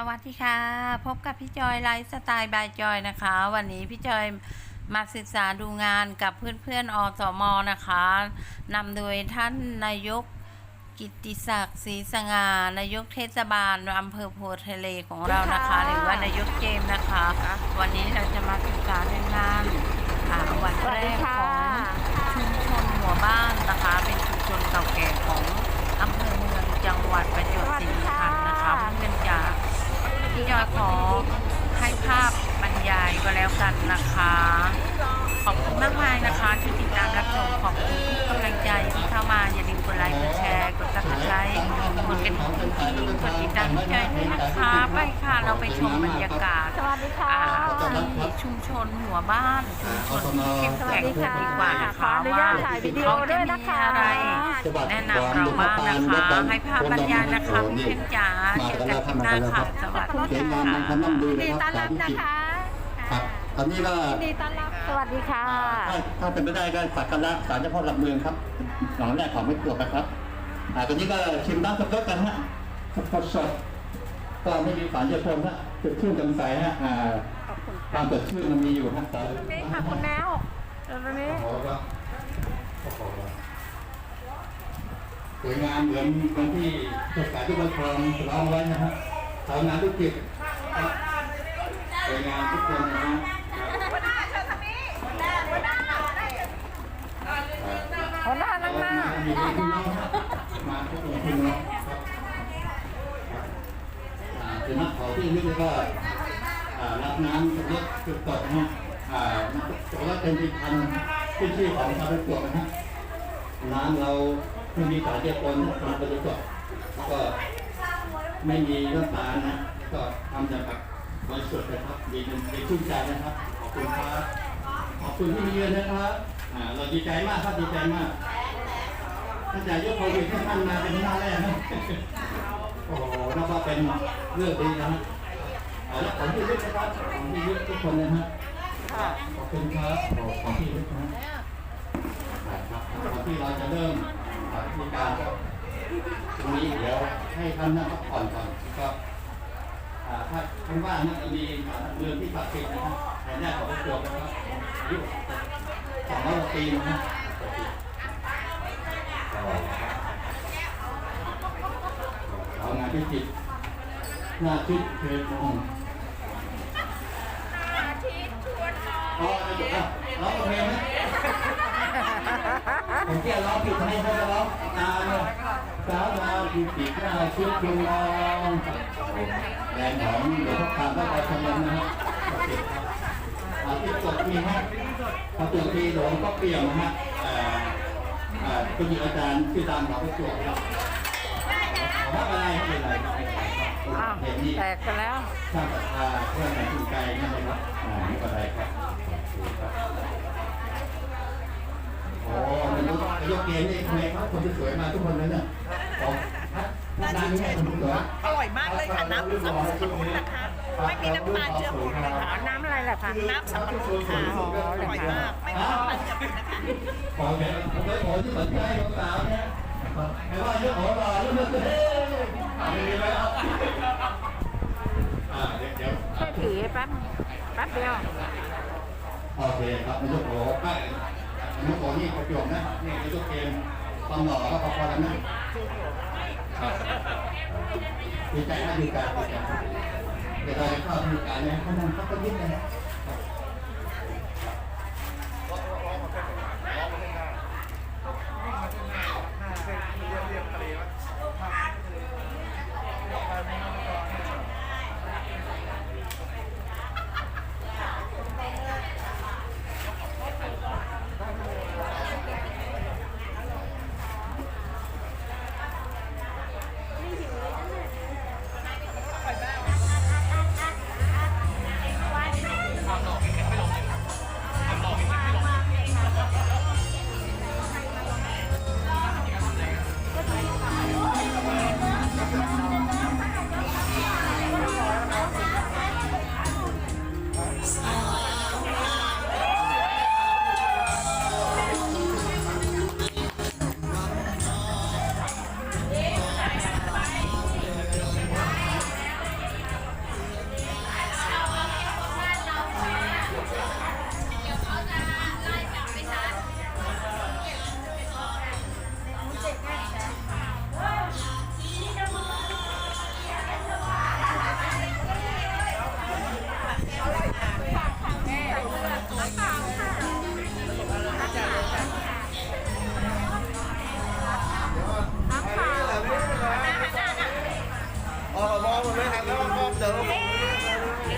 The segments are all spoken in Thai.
สวัสดีค่ะ พบกับพี่จอยไลฟ์สไตล์บายจอยนะคะ วันนี้พี่จอยมาศึกษาดูงานกับเพื่อนๆอสมนะคะนำโดยท่านนายกกิตติศักดิ์ศรีสง่านายกเทศบาลอำเภอโพธิ์ทะเลของเรานะคะ หรือว่านายกเจมส์นะคะ วันนี้เราจะมาศึกษาเรื่องงานอ่าวันสวัสแรดีกค่ะของชุมชนหัวบ้านนะคะ เป็นชุมชนเก่าแก่ของอำเภอเมืองจังหวัดประจวบคีรีขันธ์นะคะเพื่อน ๆจ๋าพี่จอยขอให้ภาพบรรยายก็แล้วกันนะคะ ขอบคุณมากมายนะคะที่ติดตามรับชมขอบคุณทุกกำลังใจที่เข้ามาอย่าลืมกดไลค์กดแชร์กดซับสไครต์กดกระดิ่งกิ๊งกิ๊งกดติดตามพี่จอยด้วยนะคะไปค่ะเราไปชมบรรยากาศสวัสดีค่ะอ่าที่ชุมชนหัวบ้านชุมชนที่เข้มแข็งกันดีกว่านะขอคะอนุว่าญาตถ่ายวิดีโอเขาด้จะวยมีนะคะอะไรแนะนำเราบ้างนะคะ ให้ภาพบรรยายนะคะเพื่อนๆจ๋าเจอกันคลิปหน้าค่ะ สวัสดีเขียนงานค่ะมันทำน้ำดูนเลดียต้อนรับนะคะครับตอนนี้ก็ดีต้อนรับ สวัสดีค่ะ ถ้าถ้าเป็นไปได้ก็สักการะศาลเจ้าพ่อหลักเมืองครับหนองแรกของไม่ตรวจนะครับอ่าตอนนี้ก็ชิมน้ำสดกันฮะสดสดก็ไม่มีสารเจือปนฮะจุดชื่นจำใสฮะอ่าความสดชื่นมันมีอยู่ฮะนี่ค่ะคุณแมวเดี๋ยวนี้สวยงามเหมือนเหมือนที่เทศกาลทุกวันครองร้องไว้นะฮะ ชานาทุกจิตครับสวยงามทุกคนนะฮะหัวหน้านั่งหน้ามีพี่น้องมาทุกคนพี่น้องครับอ่าเป็นนักขอที่นี่ก็รับน้ำเล็กจุดตกนะฮะอ่าถือว่าเป็นที่พันที่ชื่อของชาวประจวบนะฮะน้ำเราไม่มีสารเจือปนมาประจวบแล้วก็ ไม่มีน้ำตานะ ก็ทำจากแบบบริสุทธิ์นะครับดีดีชื่นใจนะครับ ขอบคุณครับ ขอบคุณที่มาเยือนนะครับอ่าเราดีใจมากครับดีใจมากตั้งแต่ยกโควิดให้ท่านมาเป็นหน้าแรกนะโอ้โหนับว่าเป็นเรื่องดีนะฮะอ่าแล้วของที่ยึดนะครับของที่ยึดทุกคนนะฮะขอบคุณครับของที่ยึดนะครับก่อนที่เราจะเริ่มอ่าวิธีการ ตรงนี้เดี๋ยวให้ท่านนั่งพักผ่อนก่อนครับถ้าท่านว่างนะจะมีเรือนที่ศักดิ์สิทธิ์นะฮะแห่งแรกของประจวนะครับยุสองร้อยปีนะฮะเอางานพิจิตรหน้าชิดเทพงศ์อ๋อจะอะร้องเพลงไหมผมเกี่ยวร้องผิดทำไมเขาจะร้อง สาวดาวพิจิตรหน้าชิดเทพงศ์แรงของหลวงพ่อคำก็ไปชมนะฮะอาที่จบมีฮะพอจบปีหลวงก็เปลี่ยนนะฮะคุณหญิงอาจารย์ชื่อดังของประจวบครับว่าอะไรไม่เป็นไรไม่เป็นไรครับอ้าวเพลงนี้แตกไปแล้วสร้างศรัทธาเพื่อให้คุณใจนะครับอ่าไม่เป็นไรครับโอ้ยกนายกเกณฑ์นี่ทำไมครับคนสวยมาทุกคนเลยเนี่ย ร้านนี้คนสวยอร่อยมากเลยค่ะ น้ำสำสมุนนะคะ ไม่มีน้ำตาลเจือปนเลยค่ะ น้ำอะไรล่ะคะ น้ำสำมุนค่ะอร่อยมาก ไม่มีน้ำตาลเจือปนนะคะขอแค่ผมได้ขอที่สนใจของสาวนี่ยไม่ว่าจะขอรอหรือไม่ก็เฮ้ยไม่มีแล้วอ่าเดี๋ยวเดี๋ยวช่วยถือแป๊บแป๊บเดียวโอเคครับนายกโอ้ไม่นายกโอ้นี่ประจวบนะนี่นายกเกม ความหล่อก็พอๆกันนะดีใจนะดีใจดีใจเดี๋ยวเราจะเข้าดูการเนี่ยเขานั่งเขาก็ยิ้มเลย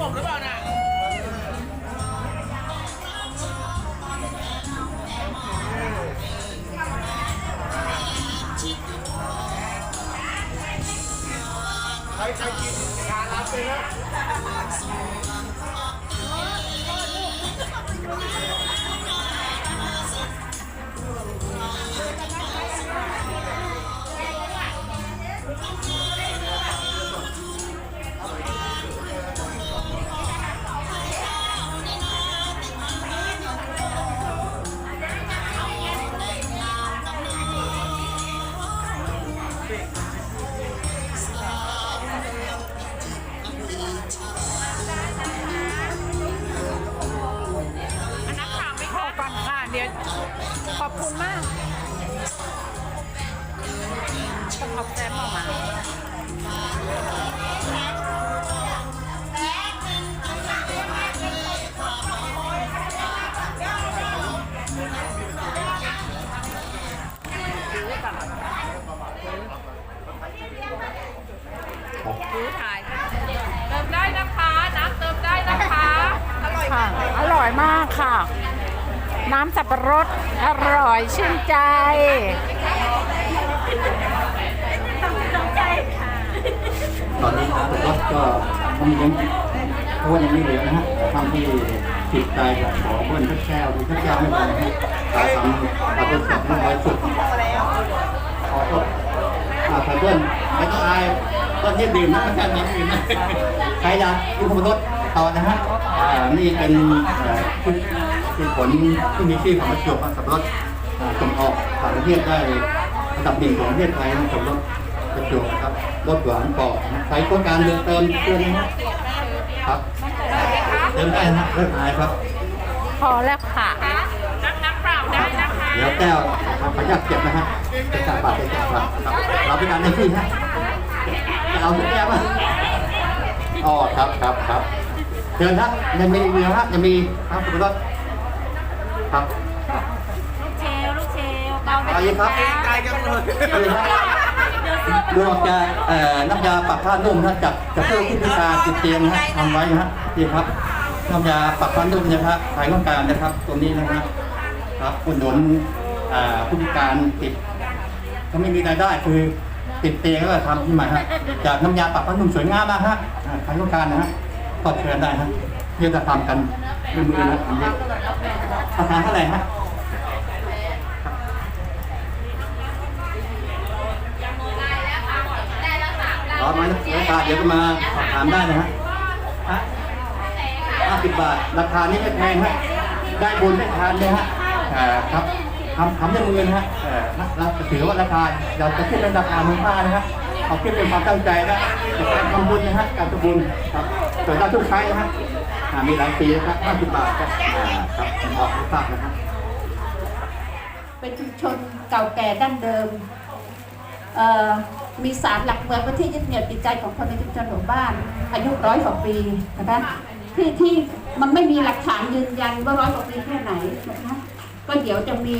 ผมหรือเปล่านะ ต้องเอาแฟ้มออกมาดูถ่ายเติมได้นะคะน้ำเติมได้นะคะค่ะ อร่อยมากค่ะ น้ำสับปะรดอร่อยชื่นใจ ตอนนี้ครับรถก็ทำยังเพราะว่ายังไม่เหลือนะฮะทำที่ติดใจกับขอเบิ้ลทุกแก้วทุกแก้วไม่พอนะฮะเราทำเราเป็นสดร้อยสุดขอโทษอ่าใส่เบิ้ลไม่ต้องอายตอนที่ดื่มนะไม่ใช่น้ำดื่มนะใครอยากกินผงรสต่อนะฮะนี่เป็นเอ่อคือผลที่มีชื่อของประจวบสับปะรดส่งออกต่างประเทศได้อันดับหนึ่งของประเทศไทยนะสับปะรด ประจวบครับรสหวานกรอบนะใช้โครงการเดินเติมเตือนนะครับเติมได้นะเลิกอายครับพอแล้วค่ะน้ำน้ำเปล่าได้นะคะเดี๋ยวแก้วขออนุญาตเก็บนะฮะจะจับบาทจะจับบาทครับเราเป็นการในที่ฮะจะเอาทุกแก้วป่ะอ๋อครับครับครับเชิญฮะยังมีอีกนะฮะยังมีครับคุณรถครับลูกเชลลูกเชลเบาไปเอาอีกครับไกลกันเลย ดูอกจากน้ำยาปรับผ้านุ่มนะจากจากผู้ที่พิการติดเตียงนะฮะทำไว้นะฮะนี่ครับน้ำยาปรับผ้านุ่มนะครับใครต้องการนะครับตรงนี้นะครับครับอุดหนุนผู้พิการติดก็ไม่มีรายได้คือติดเตียงก็ทำขึ้นมาฮะจากน้ำยาปรับผ้านุ่มสวยงามมากฮะอ่าใครต้องการนะฮะก็เชิญได้ฮะเพื่อจะทำกันด้วยมือนะอันนี้ราคาเท่าไหร่ฮะ รอมานะราคาเดี๋ยวก็มาสอบถามได้นะฮะฮะห้าสิบบาท ราคานี้ไม่แพงฮะ ได้บุญได้ทานเลยฮะเอ่อครับทำทำด้วยมือนะฮะเอ่อเราจะถือว่าราคาเราจะขึ้นเป็นราคามูลค่านะฮะเอาขึ้นเป็นความตั้งใจนะในการทำบุญนะฮะ การทำบุญครับส่วนเราทุกใช้นะฮะอ่ามีหลายปีนะครับห้าสิบบาทครับอ่าครับผมออกให้ทราบนะครับเป็นชุมชนเก่าแก่ดั้งเดิม เอ่อ มีศาลหลักเมืองเป็นที่ยึดเหนี่ยวจิตใจของคนในชุมชนหมู่บ้าน อายุร้อยกว่าปีนะคะที่ที่มันไม่มีหลักฐานยืนยันว่าร้อยกว่าปีแค่ไหนนะคะก็เดี๋ยวจะมี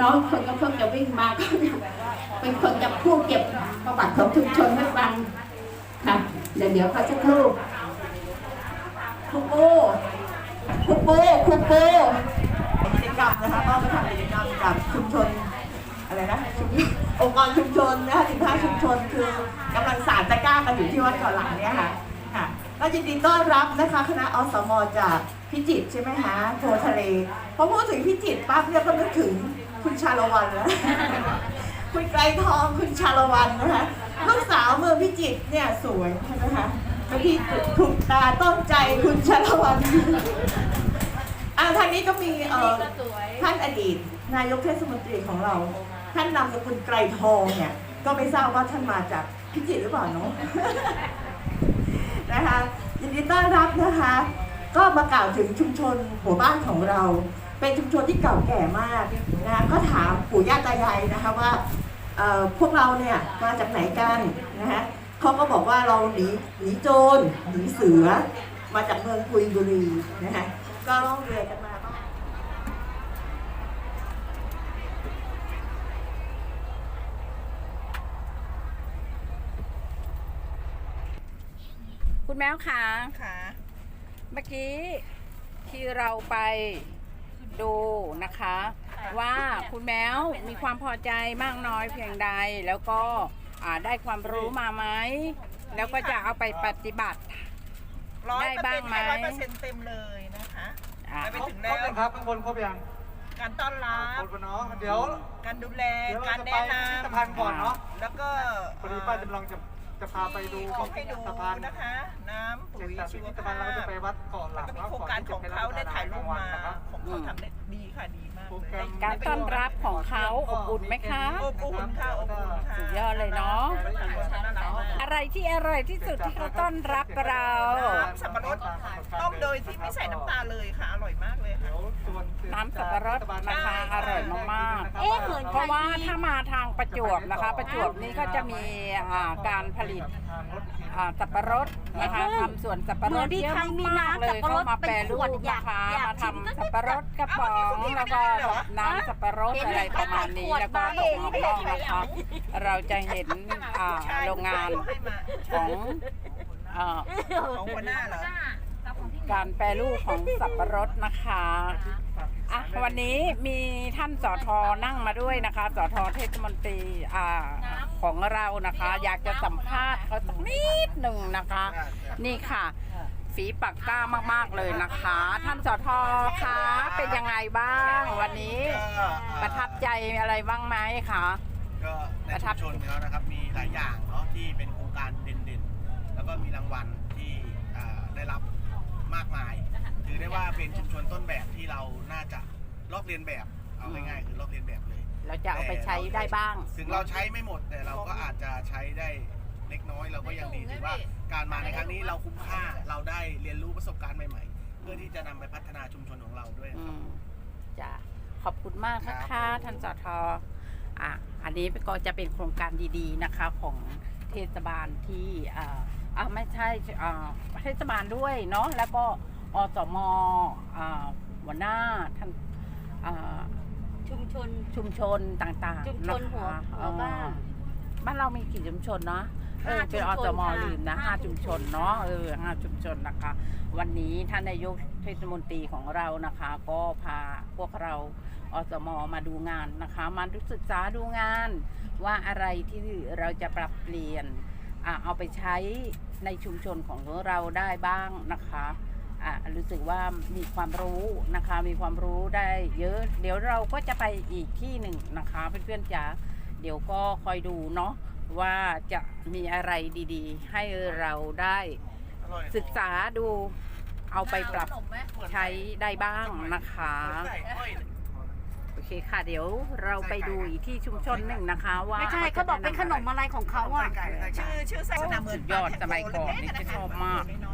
น้องคนก็เพิ่งจะวิ่งมาก็เป็นคนจะพูดเก็บประวัติของชุมชนให้ฟังค่ะเดี๋ยวเดี๋ยวเขาจะครู่ครูปูครูปูครูปูกิจกรรมนะคะก็ไปทำกิจกรรมกับชุมชนอะไรนะชุม องค์กรชุมชนนะคะ15 ชุมชนคือกำลังสารตะกร้ากันอยู่ที่วัดเก่อหลังเนี่ยค่ะค่ะก็ยินดีต้อนรับนะคะคณะอสมจากพิจิตรใช่ไหมคะโพทะเลพอพูดถึงพิจิตรปั๊บเนี่ยก็นึกถึงคุณชาละวันแล้วคุณไกรทองคุณชาละวันนะคะลูกสาวเมืองพิจิตรเนี่ยสวยใช่ไหมคะแล้วที่ถูกตาต้องใจคุณชาละวันอ่าทางนี้ก็มีเอ่อท่านอดีต นายกเทศมนตรีของเรา ท่านนามสกุลไกรทองเนี่ยก็ไม่ทราบว่าท่านมาจากพิจิตรหรือเปล่าเนาะนะคะยินดีต้อนรับนะคะ ก็มากล่าวถึงชุมชนหัวบ้านของเรา เป็นชุมชนที่เก่าแก่มากนะคะก็ถามปู่ย่าตายายนะคะว่าพวกเราเนี่ยมาจากไหนกันนะคะเขาก็บอกว่าเราหนีหนีโจรหนีเสือ มาจากเมืองกุยบุรีนะคะก็ล่องเรือกันมา คุณแมวค่ะ ค่ะเมื่อกี้ที่เราไปดูนะคะ ว่าคุณแมวมีความพอใจมากน้อยเพียงใด แล้วก็อ่าได้ความรู้มาไหมแล้วก็จะเอาไปปฏิบัติร้อยได้เปอร์บ้าเซ็งนต์ไหมให้ร้อยเปอร์เซ็นต์เต็มเลยนะคะอ่าไปครบถึงครแล้วบยังครับข้างบนครบยังการต้อนรัครบบแล้วเนาะเดี๋ยวการดูแลเดี๋ยวเราการจะแนะไปนพิพิธภัณฑ์ก่อนเนาะำแล้วก็พอดีป้าจำลองจะ จะพาไปดูของให้ดูสะพานนะคะ น้ำเสร็ปุ๋จยจากชีพิวพิธภาภัณฑ์เราก็จะพไปวัดเกาะหแล้ลัวกก็มีเนาะโครงการของเขาได้ถ่ายรูปมาของเขาทำได้ดีค่ะดีมากโปรเลแกรยมการต้อนรับของเขาอบอุ่นไหมคะอบอุ่นค่ะอบอุ่นค่ะสุดยอดเลยเนาะน่ารักมากอะไรที่อร่อยที่สุดที่เขาต้อนรับเราน้ำสับปะรดต้องโดยยที่ไม่ใส่น้ำตาลเลยค่ะอร่อยมากเลยค่ะเดี๋ยวส่วนน้ำสับปะรดนะคะอร่อยมากๆเอ๊ะเหมือนเพราะว่าถ้ามาทางประจวบนะคะ ประจวบนี้ก็จะมีอ่าการผลิตทางรถอีกทีอ่าสับปะรดนะคะทำสวนสับปะรดเยอะมากๆเลยเข้ามาแปรรูปนะคะมาทำสับปะรดกระป๋องแล้วก็น้ำสับปะรดอะไรประมาณนี้แล้วก็ตกนอกนะคะเราจะเห็นอ่าโรงงานของอ่าของหัวหน้าเหรอ การแปรรูปของสับปะรดนะคะอะวันนี้มีท่านสอทอนั่งมาด้วยนะคะ สอทอเทศมนตรีอ่า ของเรานะคะ อยากจะสัมภาษณ์เขาสักนิดหนึ่งนะคะ นี่ค่ะ ฝีปากกล้ามากๆเลยนะคะ ท่านสอทอคะเป็นยังไงบ้างวันนี้ประทับใจอะไรบ้างไหมคะ ก็ในประทัชุบ มชนของเรานะครับมีหลายอย่างเนาะที่เป็นโครงการเด่นๆ แล้วก็มีรางวัลที่อ่าได้รับมากมายถือได้ว่าเป็นชุมชนต้นแบบที่เราน่าจะลอกเรียนแบบเอาง่ายๆคือลอกเรียนแบบเลย เราจะเอาไปใช้ได้บ้าง ถึงเราใช้ไม่หมดแต่เราก็อาจจะใช้ได้เล็กน้อยเราก็ยังดีถือว่าการมาในครั้งนี้เราคุ้มค่าเราได้เรียนรู้ประสบการณ์ใหม่ๆ เพื่อที่จะนำไปพัฒนาชุมชนของเราด้วยอืนะครับมจ้ะขอบคุณมากนะครัคะบท่านสอทออะอันนี้ก็จะเป็นโครงการดีๆนะคะของเทศบาลที่อ่าอ่าไม่ใช่อ่าเทศบาลด้วยเนาะแล้วก็อสมอ่าหัวหน้าท่านอ่า ชุมชน ชุมชนต่างๆชุมชนหัวนะคะหัวบ้าน บ้านเรามีกี่ชุมชนเนาะเออห้าเป็นชุอมชนสมค่ะลืมนะห้าห้าชุมชน เนาะเออห้าชุมชนนะคะ วันนี้ท่านนายกเทศมนตรีของเรานะคะ ก็พาพวกเราอสมมาดูงานนะคะมาศึกษาดูงาน ว่าอะไรที่เราจะปรับเปลี่ยนอะเอาไปใช้ในชุมชนของเราได้บ้างนะคะ อะรู้สึกว่ามีความรู้นะคะ มีความรู้ได้เยอะ เดี๋ยวเราก็จะไปอีกที่หนึ่งนะคะเพื่อนๆจ๋าเดี๋ยวก็คอยดูเนาะว่าจะมีอะไรดี ๆ ให้เราได้อร่อยศึกษาดูเอาไปปรับใช้ได้บ้างนะคะใส่อ้อยโอเคค่ะ เดี๋ยวเราไปดูอีกที่ชุมชนหนึ่งนะคะว่าไม่ใช่เขาบอกเป็นขนมอะไรของเขาอะไก่ไก่ไก่ชื่อชื่อศาสนาเหมือนสุดยอดสมัยก่อนนี่จะชอบมากน้อย